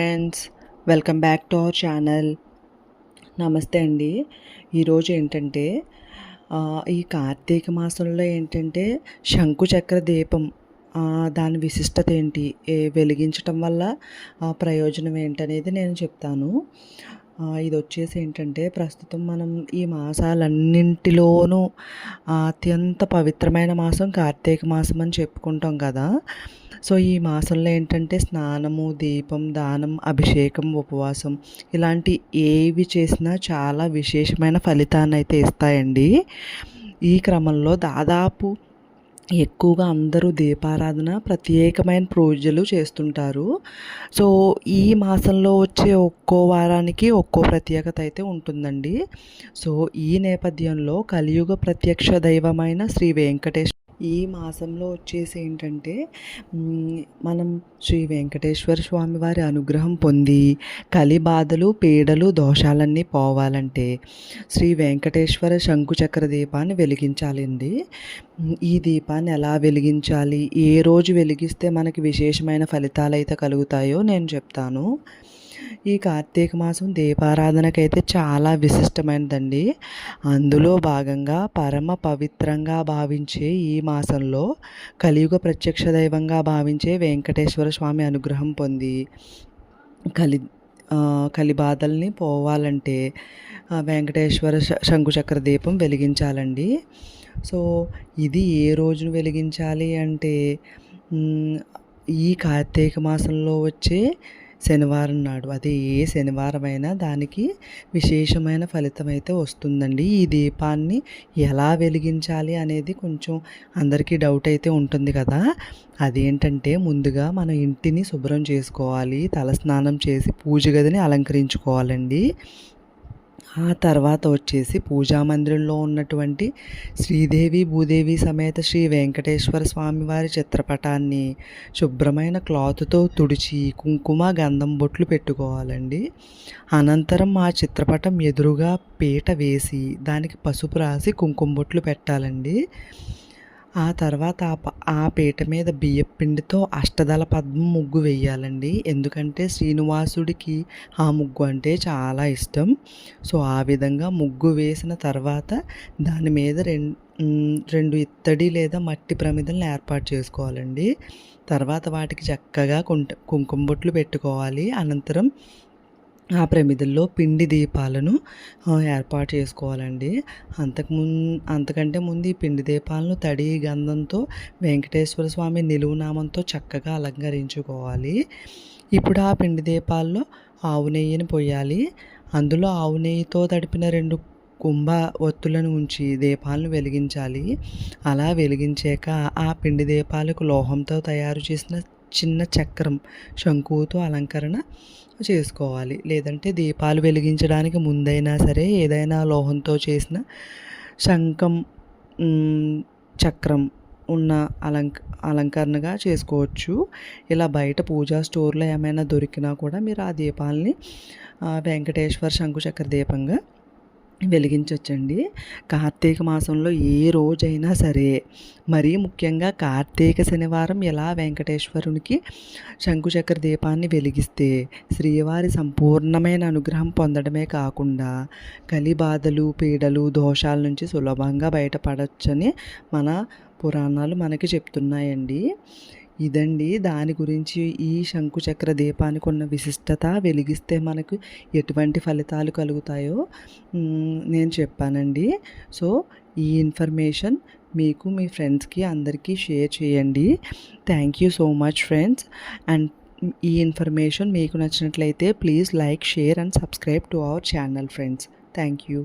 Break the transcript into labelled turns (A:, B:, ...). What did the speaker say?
A: Friends welcome back to our channel నమస్తే అండి. ఈరోజు ఏంటంటే ఈ కార్తీక మాసంలో ఏంటంటే శంకు చక్ర దీపం దాని విశిష్టత ఏంటి వెలిగించటం వల్ల ప్రయోజనం ఏంటనేది నేను చెప్తాను. ఇది వచ్చేసి ఏంటంటే ప్రస్తుతం మనం ఈ మాసాలన్నింటిలోనూ అత్యంత పవిత్రమైన మాసం కార్తీక మాసం అని చెప్పుకుంటాం కదా. సో ఈ మాసంలో ఏంటంటే స్నానము దీపం దానం అభిషేకం ఉపవాసం ఇలాంటి ఏవి చేసినా చాలా విశేషమైన ఫలితాన్ని అయితే ఇస్తాయండి. ఈ క్రమంలో దాదాపు ఎక్కువగా అందరూ దీపారాధన ప్రత్యేకమైన పూజలు చేస్తుంటారు. సో ఈ మాసంలో వచ్చే ఒక్కో వారానికి ఒక్కో ప్రత్యేకత అయితే ఉంటుందండి. సో ఈ నేపథ్యంలో కలియుగ ప్రత్యక్ష దైవమైన శ్రీ వెంకటేశ్వర ఈ మాసంలో వచ్చేసి ఏంటంటే మనం శ్రీ వెంకటేశ్వర స్వామి వారి అనుగ్రహం పొంది కలి బాధలు పీడలు దోషాలన్నీ పోవాలంటే శ్రీ వెంకటేశ్వర శంకుచక్ర దీపాన్ని వెలిగించాలండి. ఈ దీపాన్ని ఎలా వెలిగించాలి? ఏ రోజు వెలిగిస్తే మనకి విశేషమైన ఫలితాలు అయితే కలుగుతాయో నేను చెప్తాను. ఈ కార్తీక మాసం దీపారాధనకైతే చాలా విశిష్టమైనదండి. అందులో భాగంగా పరమ పవిత్రంగా భావించే ఈ మాసంలో కలియుగ ప్రత్యక్ష దైవంగా భావించే వెంకటేశ్వర స్వామి అనుగ్రహం పొంది కలి కలిబాధల్ని కలి బాధల్ని పోవాలంటే వెంకటేశ్వర శంకుచక్ర దీపం వెలిగించాలండి. సో ఇది ఏ రోజును వెలిగించాలి అంటే ఈ కార్తీక మాసంలో వచ్చే శనివారం నాడు. అది ఏ శనివారం అయినా దానికి విశేషమైన ఫలితం అయితే వస్తుందండి. ఈ దీపాన్ని ఎలా వెలిగించాలి అనేది కొంచెం అందరికీ డౌట్ అయితే ఉంటుంది కదా. అదేంటంటే ముందుగా మన ఇంటిని శుభ్రం చేసుకోవాలి. తలస్నానం చేసి పూజ గదిని అలంకరించుకోవాలండి. ఆ తర్వాత వచ్చేసి పూజా మందిరంలో ఉన్నటువంటి శ్రీదేవి భూదేవి సమేత శ్రీ వెంకటేశ్వర స్వామి వారి చిత్రపటాన్ని శుభ్రమైన క్లాత్తో తుడిచి కుంకుమ గంధం బొట్లు పెట్టుకోవాలండి. అనంతరం ఆ చిత్రపటం ఎదురుగా పీట వేసి దానికి పసుపు రాసి కుంకుమ బొట్లు పెట్టాలండి. ఆ తర్వాత ఆ పీట మీద బియ్యం పిండితో అష్టదళ పద్మం ముగ్గు వేయాలండి. ఎందుకంటే శ్రీనివాసుడికి ఆ ముగ్గు అంటే చాలా ఇష్టం. సో ఆ విధంగా ముగ్గు వేసిన తర్వాత దాని మీద రెండు రెండు ఇత్తడి లేదా మట్టి ప్రమిదలను ఏర్పాటు చేసుకోవాలండి. తర్వాత వాటికి చక్కగా కుంట కుంకుమ బొట్లు పెట్టుకోవాలి. అనంతరం ఆ ప్రమిదల్లో పిండి దీపాలను ఏర్పాటు చేసుకోవాలండి. అంతకుముందు అంతకంటే ముందు ఈ పిండి దీపాలను తడి గంధంతో వెంకటేశ్వర స్వామి నిలువు నామంతో చక్కగా అలంకరించుకోవాలి. ఇప్పుడు ఆ పిండి దీపాల్లో ఆవు నెయ్యిని పోయాలి. అందులో ఆవు నెయ్యితో తడిపిన రెండు కుంభ ఒత్తులను ఉంచి దీపాలను వెలిగించాలి. అలా వెలిగించాక ఆ పిండి దీపాలకు లోహంతో తయారు చేసిన చిన్న చక్రం శంకువుతో అలంకరణ చేసుకోవాలి. లేదంటే దీపాలు వెలిగించడానికి ముందైనా సరే ఏదైనా లోహంతో చేసిన శంఖం చక్రం ఉన్న అలంక అలంకరణగా చేసుకోవచ్చు. ఇలా బయట పూజా స్టోర్లో ఏమైనా దొరికినా కూడా మీరు ఆ దీపాలని ఆ, వెంకటేశ్వర శంకుచక్ర దీపంగా వెలిగించవచ్చండి కార్తీక మాసంలో ఏ రోజైనా సరే మరీ ముఖ్యంగా కార్తీక శనివారం ఎలా వెంకటేశ్వరునికి శంకుచక్ర దీపాన్ని వెలిగిస్తే శ్రీవారి సంపూర్ణమైన అనుగ్రహం పొందడమే కాకుండా కలిబాధలు పీడలు దోషాల నుంచి సులభంగా బయటపడవచ్చని మన పురాణాలు మనకి చెప్తున్నాయండి. ఇదండి. దాని గురించి ఈ శంకుచక్ర దీపానికి ఉన్న విశిష్టత వెలిగిస్తే మనకు ఎటువంటి ఫలితాలు కలుగుతాయో నేను చెప్పానండి. సో ఈ ఇన్ఫర్మేషన్ మీకు మీ ఫ్రెండ్స్కి అందరికీ షేర్ చేయండి. Thank you so much friends. And ఈ ఇన్ఫర్మేషన్ మీకు నచ్చినట్లయితే please like share and subscribe to our channel friends. Thank you.